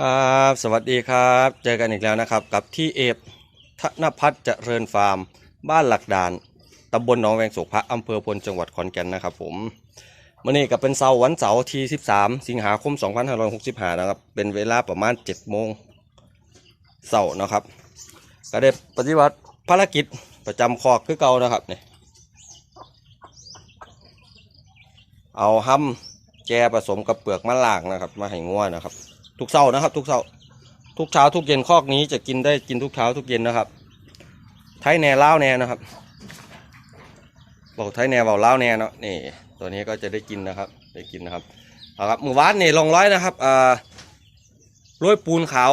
ครับสวัสดีครับ เจอกันอีกแล้วนะครับกับที่เอฟธนพัฒน์เจริญฟาร์ม บ้านหลักด่านตำบลหนองแวงโศกพระอำเภอพลจังหวัดขอนแก่นนะครับผมวันนี้ก็เป็นเสาร์วันเสาร์ที่13 สิงหาคม 2565 นะครับ เป็นเวลาประมาณ 7 โมงเสาร์นะครับ ก็ได้ปฏิบัติภารกิจประจำคอกคือเก่านะครับเนี่ยเอาห้ำแจผสมกับเปลือกมะล่างนะครับ มาให้งัวนะครับ ทุกเช้านะครับ ทุกเช้าทุกเช้าทุกเย็นคอกนี้จะกินได้กินทุกเช้าทุกเย็นนะครับ ไทยแน่เล้าแน่นะครับ บอกไทยแน่เบาเล้าแน่เนาะนี่ ตัวนี้ก็จะได้กินนะครับ ได้กินนะครับเอาครับมือวานนี่ลงร้อยนะครับอ่าโรยปูนขาว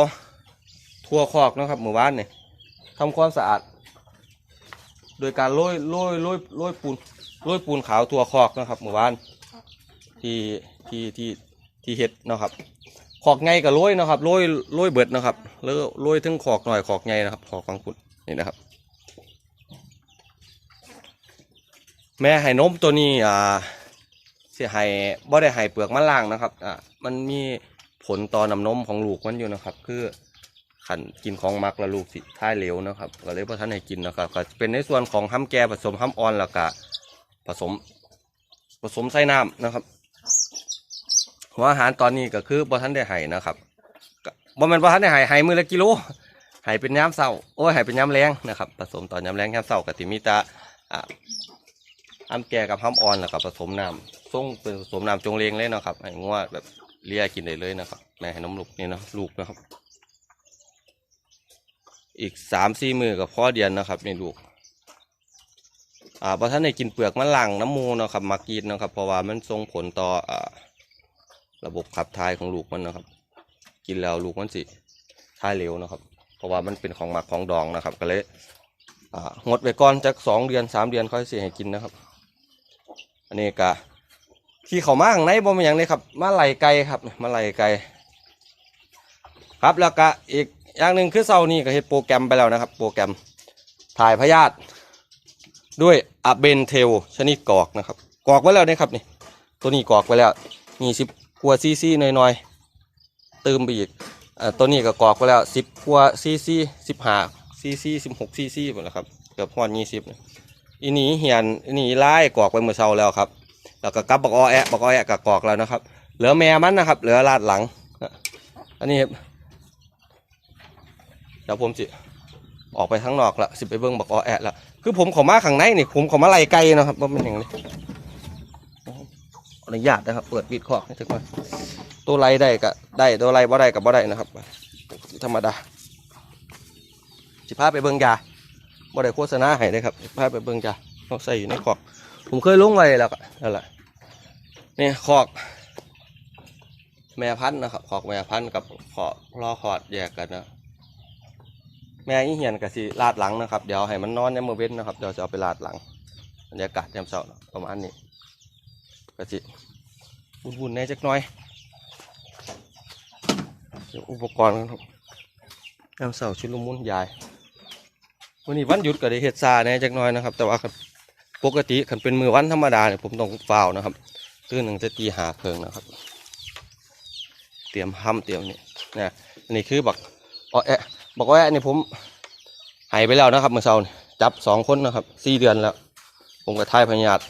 ทั่วคอกนะครับมือวานนี่ทำความสะอาด โดยการโรยโรยโรยโรยปูนโรยปูนขาวทั่วคอกนะครับมือวานที่ที่ที่ที่เฮ็ดเนาะครับ ขอกไงกับโรยนะครับโรยโรยเบิดนะครับ แล้วโรยถึงขอกหน่อยขอกไงนะครับ ขอกฟังคุณนี่นะครับ แม่ให้นมตัวนี้อ่าเสียให้บ่ได้ให้เปลือกมันล่างนะครับอ่ามันมีผลต่อน้ำนมของลูกมันอยู่นะครับ คือขันกินของมักแล้วลูกสิท้ายเหลวนะครับก็เลยพอท่านให้กินนะครับก็เป็นในส่วนของห้ำแก่ผสมห้ำอ่อนแล้วก็ผสมผสมใส่น้ำนะครับ หัวอาหารตอนนี้ก็คือบ่ทันได้ให้นะครับบ่แม่นบ่ทันได้ให้ให้มื้อละกิโลให้เป็นยามเช้าโอ้ยให้เป็นยามแรงนะครับ ผสมตอนยามแรงยามเช้าก็สิมีแตาอ่าแก่กับห้ำอ่อนแล้วก็ผสมน้ำส่งเป็นผสมน้ำจงเลงเลยเนาะครับให้งัวแบบเลียกินได้เลยนะครับแม่ให้นมลูกนี่เนาะลูกนะครับ อีกสามสี่มือกับพ่อเดียนนะครับนี่ลูกอ่าพอท่านได้กินเปลือกมะลังน้ำมูนะครับมากินนะครับเพราะว่ามันส่งผลต่ออ่า ระบบขับถ่ายของลูกมันนะครับ กินแล้วลูกมันสิถ่ายเร็วนะครับ เพราะว่ามันเป็นของหมักของดองนะครับ ก็เลยอ่างดไว้ก่อนจักสองเดือนสามเดือนค่อยเสิให้กินนะครับ อันนี้กะที่เขามาข้างในบ่มีอย่างเลยครับ มาไหลไก่ครับมาไหลไก่ครับแล้วก็อีกอย่างหนึ่งคือเซานี่ก็เฮ็ดโปรแกรมไปแล้วนะครับ โปรแกรมถ่ายพยาธิด้วยอะเบนเทลชนิดกอกนะครับ กอกไว้แล้วนะครับนี่ตัวนี้กอกไว้แล้วนี่สิบ กว่าซีซีหน่อยๆเติมไปอีกอ่าตัวนี้ก็กรอกไปแล้วสิบกว่าซีซีสิบห้าซีซีสิบหกซีซีหมดแล้วครับเกือบพอดยี่สิบอีนี้เหียนอีนี้ไล่กรอกไปเมื่อเช้าแล้วครับ แล้วก็กลับบักออแอะบักออแอะกับกรอกแล้วนะครับ เหลือแม่มันนะครับ เหลือลาดหลัง อันนี้ครับเดี๋ยวผมสิออกไปข้างนอกละสิไปเบิ้งบักออแอะละคือผมขอมาข้างในนี่ผมขอมาไล่ไกลนะครับว่าเป็นอย่างนี้ อนุญาตนะครับ เปิดปิดคอกให้ถึงก่อนตัวไรได้ก็ได้ตัวไรบ่ได้ก็บ่ได้นะครับ ธรรมดาสิพาไปเบิ่งยาบ่ได้โฆษณาให้เลยครับสิพาไปเบิ่งยาเราใส่อยู่ในคอก ผมเคยลงไว้แล้วก็นั่นแหละนี่คอก แม่พันธุ์นะครับคอกแม่พันธุ์กับขอกรอคอดแยกกันนะแม่อีเหียนกับสิลาดหลังนะครับ เดี๋ยวให้มันนอนในมือเว้นนะครับเดี๋ยวจะเอาไปลาดหลังบรรยากาศยามเช้าประมาณนี้ ก็สิวุ่นๆแน่จักหน่อยอุปกรณ์ครับน้ำเสาชุดลมุนยายวันนี้วันหยุดก็ได้เฮ็ดซาแน่จักหน่อยนะครับ แต่ว่าปกติคันเป็นมือวันธรรมดาเนี่ยผมต้องฝ้าวนะครับตื่นหนึ่งจะตีหาเพิงนะครับ เตรียมห้ำเตรียมนี่นะอันนี้คือบักอ้อแอะบักอ้อแอะนี่ผมหายไปแล้วนะครับเมื่อเช้าจับสองคนนะครับสี่เดือนแล้ว ผมก็ทายพญาต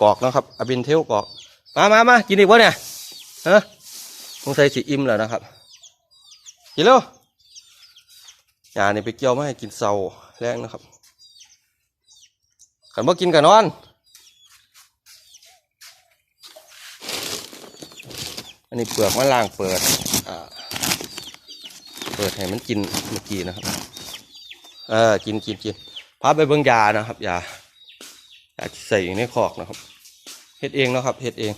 กอกนะครับอบินเทลกอก มามามากินอีกวะเนี่ยฮะคงใส่สีอิ่มแล้วนะครับกินเร็วยาเนี่ยไปเกี่ยวไมาให้กินเสาแรงนะครับขันบ่กินกันนอนอันนี้เปลือกมะล่างเปิดเปิดให้มันกินเมื่อกี้นะครับ เออกินกินกินพาไปเบิ่งยานะครับยายาใส่อยู่ในคอกนะครับ ฮ็ดเองเนาะครับเฮ็ดเอง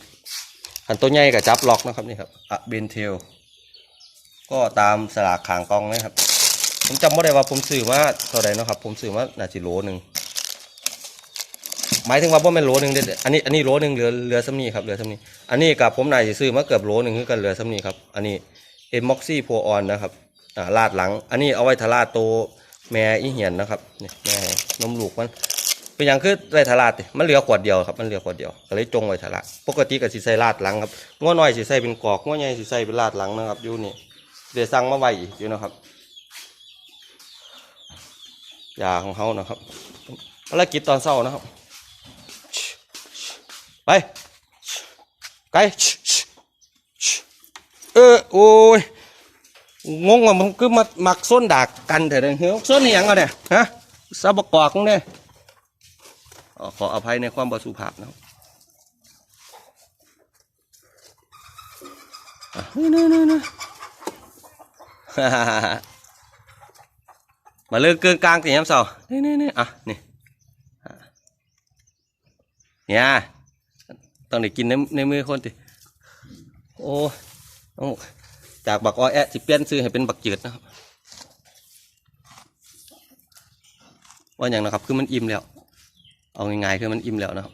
ขันตัวใหญ่กับจับล็อกนะครับนี่ครับอะเบนเทลก็ตามสลากขางกล้องนะครับ ผมจำไม่ได้ว่าผมซื้อมาเท่าใดเนาะครับ ผมซื้อมาน่าจะโลหนึ่งหมายถึงว่าบ่แม่นโลหนึ่งเด็ดอันนี้อันนี้โลหนึ่งเหลือเหลือซ้ำนี้ครับเหลือซ้ำนี้อันนี้กับผมน่าจะซื้อมาเกือบโลหนึ่งคือกันเหลือซ้ำนี้ครับอันนี้เอ็มม็อกซี่โพออนนะครับอ่าลาดหลัง อันนี้เอาไว้ทาราดโตวแม่อีเหียนนะครับนี่แม่นมลูกมัน เป็นอย่างคือไรทาราดติมันเหลือขวดเดียวครับมันเหลือขวดเดียวก็เลยจงไว้ทาราดปกติก็สิใส่ลาดหลังครับง้อน้อยสิใส่เป็นกอกง้อใหญ่สิใส่เป็นลาดหลังนะครับอยู่นี่เดี๋ยวสั่งมาไว้อีกอยู่นะครับยาของเขานะครับภารกิจตอนเช้านะครับ ไปไกลเออโอ้ยงงว่ามันคือมาหมักส้นดากกันแต่เด้อเฮ้ยส้นนี่ยังอะเนี่ยฮะซาบกอกองเนี่ย ขออภัยในความบสุภาพนะครับอะนี่นี่นี่นี่มาเลือกเกินกลางตีน้ำเสานี่นี่นี่อะนี่อะเนี่ยต้องได้กินในในมือคนติโอ้น้องจากบักอ้อแอะสิเปลี่ยนซื้อให้เป็นบักจืดนะครับว่าอย่างนะครับคือมันอิ่มแล้ว เอาง่ายๆคือมันอิ่มแล้วนะครับ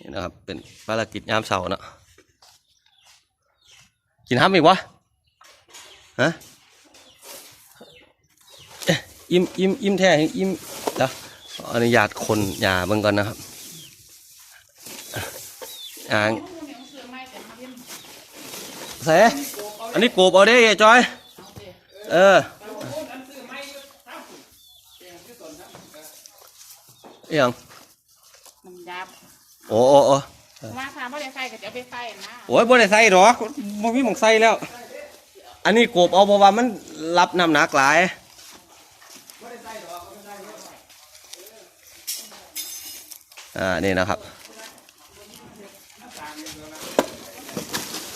นี่นะครับ เป็นภารกิจยามเสาร์เนาะกินห้ำอีกวะฮะอิ่มอิ่มอิ่มแท้อิ่มเดี๋ยวอนุญาตคนยาเบิ่งก่อนนะครับอ่างเสอันนี้โกบเอาได้ยายจอย เออ เอียงมันยับโอ้โอ้โอ้มาถามว่าได้ใส่ก็จะเอาไปใส่นะโอ้ยบ่ได้ใส่หรอกบ่มีหมองใส่แล้ว อันนี้โกบเอาเพราะว่ามันรับน้ำหนักหลายอ่านี่นะครับ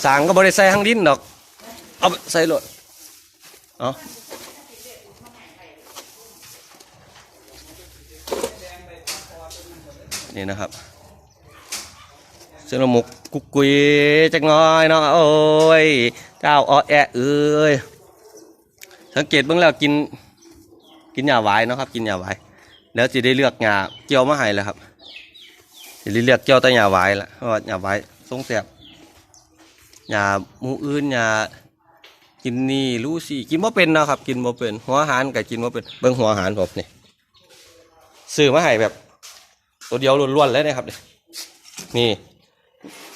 สางก็บริใส่ทั้งดินดอก เอาไปใส่รถเอา นี่นะครับเสื้อหมกกุกกุยจักน้อยเนาะโอ้ยเจ้าอ้อแอะเอ้ยสังเกตเบื้องแล้วกินกินหญ้าหวายเนาะครับกินหญ้าหวายแล้วจะได้เลือกหญ้าเกี่ยวมาให้แล้วครับสิเรียกเจ้าแต่หยาไว้ละเพราะว่าหยาไว้ทรงแสบหยาหมูอื่นหยากินนี่รู้สิกินบ่เป็นเนาะครับ กินบ่เป็นหัวอาหารกับกินบ่เป็นเบิ่งหัวอาหารผมนี่ซื้อมาให้แบบ ตัวเดียวล้วนๆเลยนะครับนี่นี่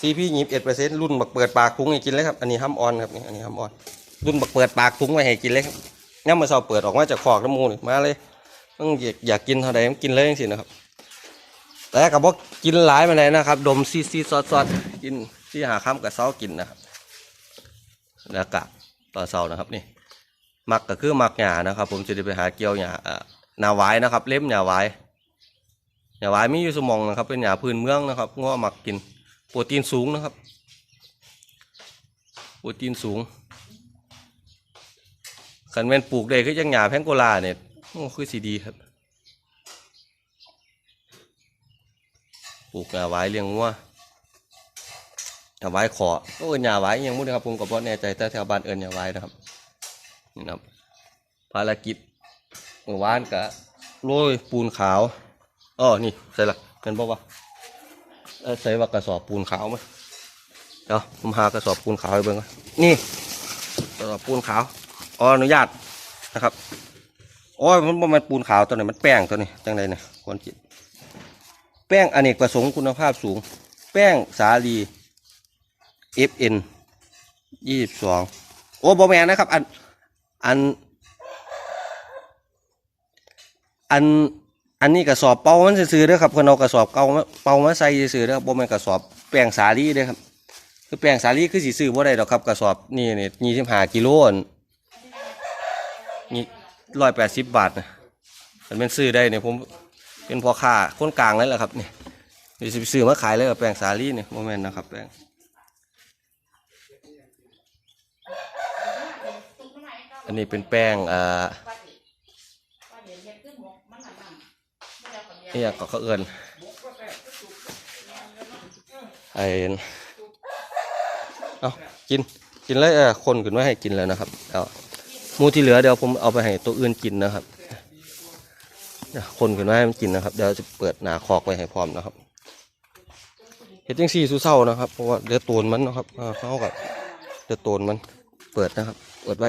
ซีพียิบเอ็ดเปอร์เซ็นต์รุ่นบักเปิดปากพุงให้กินเลยครับอันนี้ห้ำออนครับนี่อันนี้ห้ำออน รุ่นบักเปิดปากพุงไว้ให้กินเลยครับย่มาเสาเปิดออกมาจากขอกน้ำมูนี่มาเลยต้องอยากอยากกินเท่าใดมันกินเลยจังสินะครับ แต่กับว่ากินหลายมาเลยนะครับ ดมซีซีซอสซอสกินที่หาข้ามกับเซากินนะครับแล้วกะตอเซานะครับนี่มักก็คือมักหยานะครับ ผมจะได้ไปหาเกี่ยวหยาเอ่อหนาหวายนะครับ เล็บหยาหวา ยหยาหวายมีอยู่สมองนะครับ เป็นหยาพื้นเมืองนะครับง้อหมักกิน โปรตีนสูงนะครับ โปรตีนสูงขันแมนปลูกได้คือจังหยาแพงโกลาเนี่ยโอ้คือสีดีครับ ปลูกหญ้าไวเลี้ยงวัวหญ้าไว้ขอก็เอินหญ้าไว้อิหยังมุ้นะครับผมก็บ่แน่ใจแต่แถวบ้านเอินหญ้าไว้นะครับนี่นะครับภารกิจเมื่อวานกะโรยปูนขาว อ๋อนี่ใส่ละเป็นบอกว่าใส่ว่ากระสอบปูนขาวไหมเดี๋ยวผมหากระสอบปูนขาวให้เบิ่งก่อนนี่กระสอบปูนขาวขออนุญาตนะครับโอ้ยมันบ่แมันปูนขาวตัวนี้มันแป้งตัวนี้จังไรเนี่ยคนจิตแป้งอเนกประสงค์คุณภาพสูง แป้งสาลี FN ยี่สิบสองโอ้บอแมนนะครับ อัน อัน อัน อันนี้กระสอบเป่ามันซื้อๆเด้อครับเพิ่นเอากระสอบเก่ามาเป่ามาใส่ซื้อๆเด้อครับบ่แม่นกระสอบแป้งสาลีเด้อครับ คือแป้งสาลีคือสิซื้อบ่ได้ดอกครับกระสอบนี่นี่ยี่สิบห้ากิโลนนี่ร้อยแปดสิบบาทนะมันเป็นซื้อได้เนี่ยผมเป็นพอค้าคนกลางเลยแหละครับเนี่เดี๋ยวสิซื้อมาขายเลยกับแป้งสาลี่เนี่ยโมเมนต์นะครับแป้งอันนี้เป็นแป้งอ่าเดี๋ยวเฮ็ดขึ้นหมกมันหนังไม่ได้ค นี่ยก็เขาเอินไอ้เอากินกินเลยเออคนขึ้นมาให้กินแล้วนะครับเอามูที่เหลือเดี๋ยวผมเอาไปให้ตัวอื่นกินนะครับคนขึ้นมาให้มันกินนะครับ เดี๋ยวจะเปิดหนาคอกไว้ให้พร้อมนะครับเห็ดจังซี่สู้เศร้านะครับเพราะว่าเดือดตูนมันนะครับเขากับเดือดตูนมันเปิดนะครับ เปิดไว้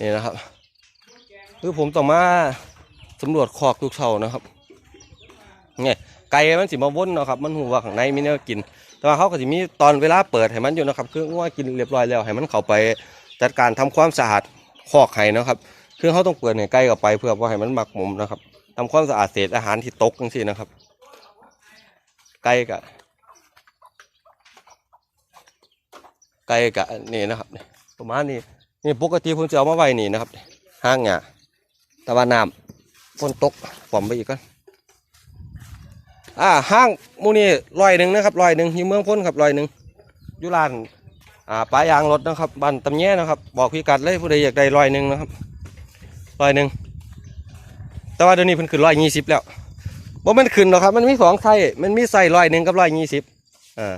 นี่นะครับ คือผมต้องมาสำรวจคอกทุกเช้านะครับไงไก่มันสิมาวนเนาะครับมันหูว่าข้างในมีแนวกิน แต่ว่าเขาก็สิมีตอนเวลาเปิดให้มันอยู่นะครับ คือว่ากินเรียบร้อยแล้วให้มันเข้าไปจัดการทำความสะอาดคอกไห้นะครับ คือเขาต้องเปิดให้ไก่เข้าไปเพื่อว่าให้มันหมักหมมนะครับทำความสะอาดเศษอาหารที่ตกจังซี่นะครับ ไก่กะไก่กะนี่นะครับประมาณนี้ นี่ปกติผมจะเอามาไว้นี่นะครับห้างหญ้าแต่ว่าน้ำฝนตกปอมไปอีกก่อนอ่าห้างมูนี่ร้อยหนึ่งนะครับร้อยหนึ่งอยู่เมืองพ้นครับร้อยหนึ่งยู่ร้านอ่าปลายางรถนะครับบ้านตำแย่นะครับ บอกพี่กัดเลยผู้ใดอยากได้ร้อยหนึ่งนะครับร้อยหนึ่งแต่ว่าเดี๋ยวนี้เพิ่นขึ้นร้อยยี่สิบแล้วบ่มันขึ้นหรอกครับ มันมีสองไส้มันมีไส้ร้อยหนึ่งกับร้อยยี่สิบอ่า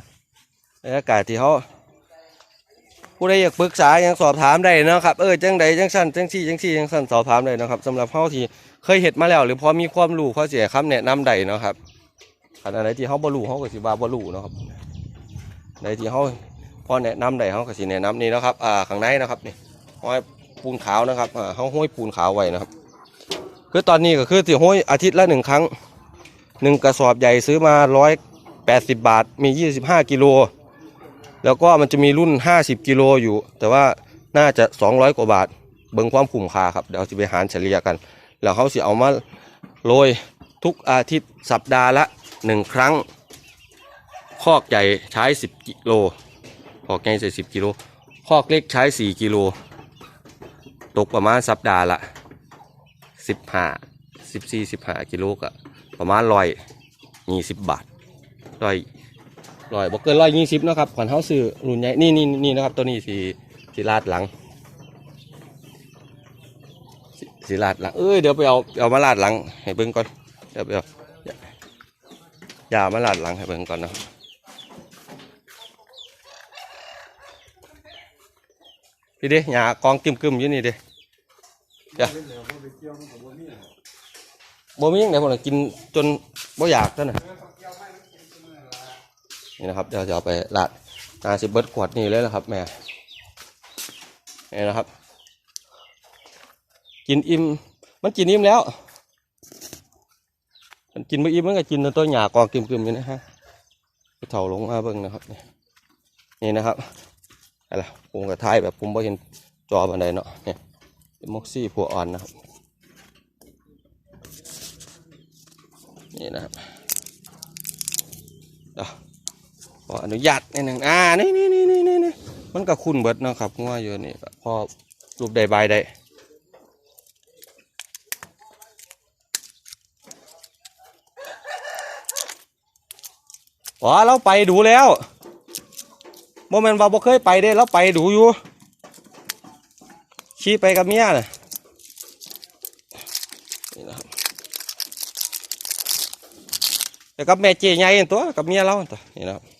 อากาศที่เขา ผู้ใดอยากปรึกษาอยากสอบถามได้เนาะครับเออจังใดจังสั้นจังซี่จังซี่จังสั้นสอบถามได้นะครับสำหรับเขาที่เคยเห็ดมาแล้ว หรือพอมีความรู้เขาเสียคำแนะนำได้เนาะครับอันไหนที่เขาบรู้เขาก็สิว่าบ่รู้เนาะครับในที่เขาพอแนะนำได้เขาก็สิแนะนำนี่นะครับอ่าข้างในนะครับนี่ห้อยปูนขาวนะครับอ่าเขาห้อยปูนขาวไว้นะครับ คือตอนนี้ก็คือสิห้อยอาทิตย์ละหนึ่งครั้งหนึ่งกระสอบใหญ่ซื้อมาร้อยแปดสิบบาทมียี่สิบห้ากิโล แล้วก็มันจะมีรุ่นห้าสิบกิโลอยู่ แต่ว่าน่าจะสองร้อยกว่าบาท เบิ่งความคุ้มค่าครับ เดี๋ยวจะไปหารเฉลี่ยกัน แล้วเขาสิเอามาโรยทุกอาทิตย์สัปดาห์ละหนึ่งครั้ง คอกใหญ่ใช้สิบกิโลคอกใหญ่ใช้สิบกิโล คอกเล็กใช้สี่กิโล ตกประมาณสัปดาห์ละสิบห้าสิบสี่สิบห้ากิโลก็ประมาณร้อยยี่สิบบาทร้อย ร้อยบอกเกินร้อยยี่สิบนะครับขวัญเท้าซื้อรุ่นใหญ่นี่นี่นี่นะครับ ตัวนี้สีสีลาดหลังสสีลาดหลัง เอ้ยเดี๋ยวไปเอาเอามาลาดหลัง ให้เบิ่งก่อนเดี๋ยวไปเอาอย่าอย่ามาลาดหลังให้เบิ่งก่อนนะพี่เด้หยากองกึมๆอยู่นี่เด้จ้ะบ่มีอย่างไหนผมกินจนบ่อยากแล้วนะ นี่นะครับเดี๋ยวจะเอาไปลาดนาสิเบิร์ดขวดนี่เลยนะครับ แม่นี่นะครับ กินอิ่มมันกินอิ่มแล้วมันกินไม่อิ่มมันก็กินต่ตัวหยากองกึมๆอยู่นะฮะเถาลงมาเบิ่งนะครับนี่นะครับอะไรผมก็ถ่ายแบบผมบ่เห็นจอบันไดเนาะเนี่ยมอกซี่ผัวอ่อนนะครับนี่นะครับเดี๋ยว ออนุญาตนิดหนึ่งอ่านี่นี่นี่นี่นี่นี่มันก็คุ้นเบิดเนาะครับงัวอยู่นี่พอรูปใดใบใดอ๋อเราไปดูแล้วโมเมนต์ว่าบ่เคยไปเด้เราไปดูอยู่ขี่ไปกับเมียน่ะนี่นะครับแล้วกับแม่เจใหญ่ตัวกับเมียเรานั่นตัวนี่นะครับ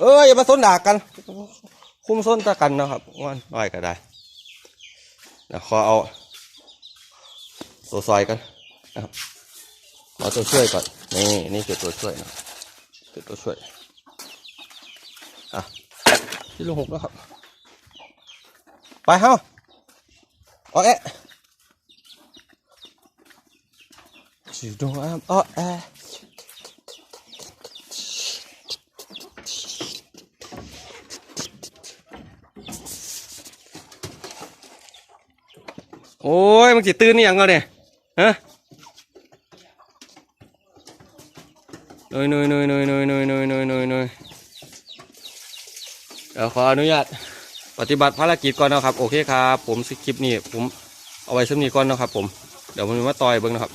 เอออย่ามาส้นด่ากัน คุมส้นตะกันนะครับงอนน้อยก็ได้เดี๋ยวขอเอาตัวซอยกันนะครับเอาตัวช่วยก่อนนี่นี่คือตัวช่วยนะครับคือตัวช่วยอะที่ลูกหกแล้วครับ ไปเฮ้าเอาเอ๊ะชิดงอ้ามอ้อแอะ โอ้ยมันสิตื่นนี่ยังก็เนี่ยฮะนยนยนยนยนยนยนยนยนยนยเดี๋ยวขออนุญาตปฏิบัติภารกิจก่อนนะครับ โอเคครับ ผมสคลิปนี้ผมเอาไว้สำนีก่อนนะครับผม เดี๋ยวผมมาต่อยเบิ้งนะครับ